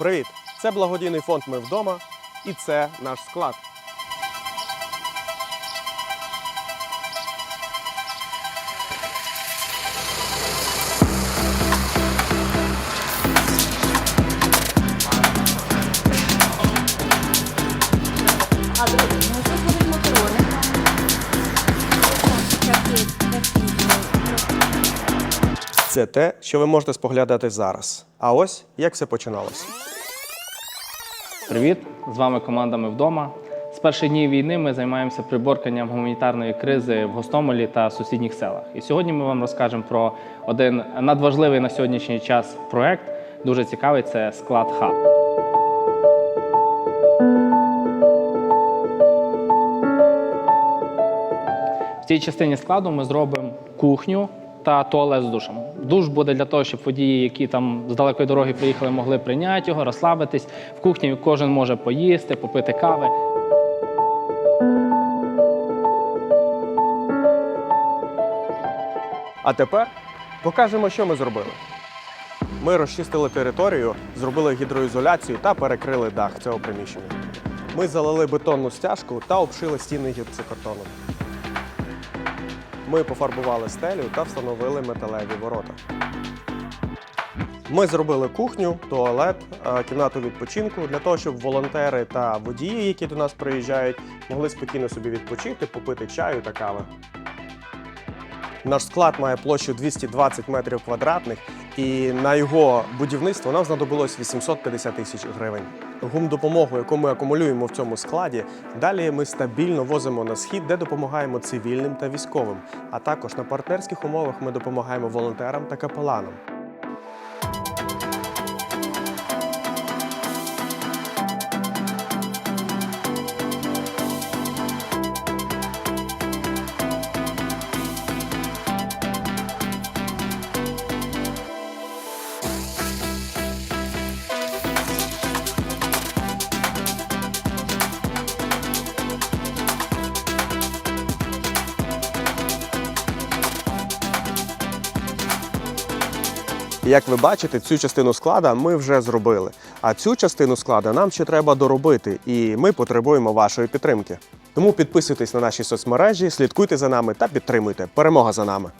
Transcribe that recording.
Привіт! Це благодійний фонд Ми вдома і це наш склад. Це те, що ви можете споглядати зараз. А ось як все починалося. Привіт! З вами команда Ми вдома. З перших днів війни ми займаємося приборканням гуманітарної кризи в Гостомелі та сусідніх селах. І сьогодні ми вам розкажемо про один надважливий на сьогоднішній час проект. Дуже цікавий це склад хаб. В цій частині складу ми зробимо кухню та туалет з душем. Душ буде для того, щоб водії, які там з далекої дороги приїхали, могли прийняти його, розслабитись. В кухні кожен може поїсти, попити кави. А тепер покажемо, що ми зробили. Ми розчистили територію, зробили гідроізоляцію та перекрили дах цього приміщення. Ми залили бетонну стяжку та обшили стіни гіпсокартоном. Ми пофарбували стелю та встановили металеві ворота. Ми зробили кухню, туалет, е, кімнату відпочинку для того, щоб волонтери та водії, які до нас приїжджають, могли спокійно собі відпочити, попити чаю та кави. Наш склад має площу 220 метрів квадратних, і на його будівництво нам знадобилось 850 тисяч гривень. Гумдопомогу, яку ми акумулюємо в цьому складі, далі ми стабільно возимо на схід, де допомагаємо цивільним та військовим. А також на партнерських умовах ми допомагаємо волонтерам та капеланам. Як ви бачите, цю частину склада ми вже зробили. А цю частину склада нам ще треба доробити, і ми потребуємо вашої підтримки. Тому підписуйтесь на наші соцмережі, слідкуйте за нами та підтримуйте. Перемога за нами!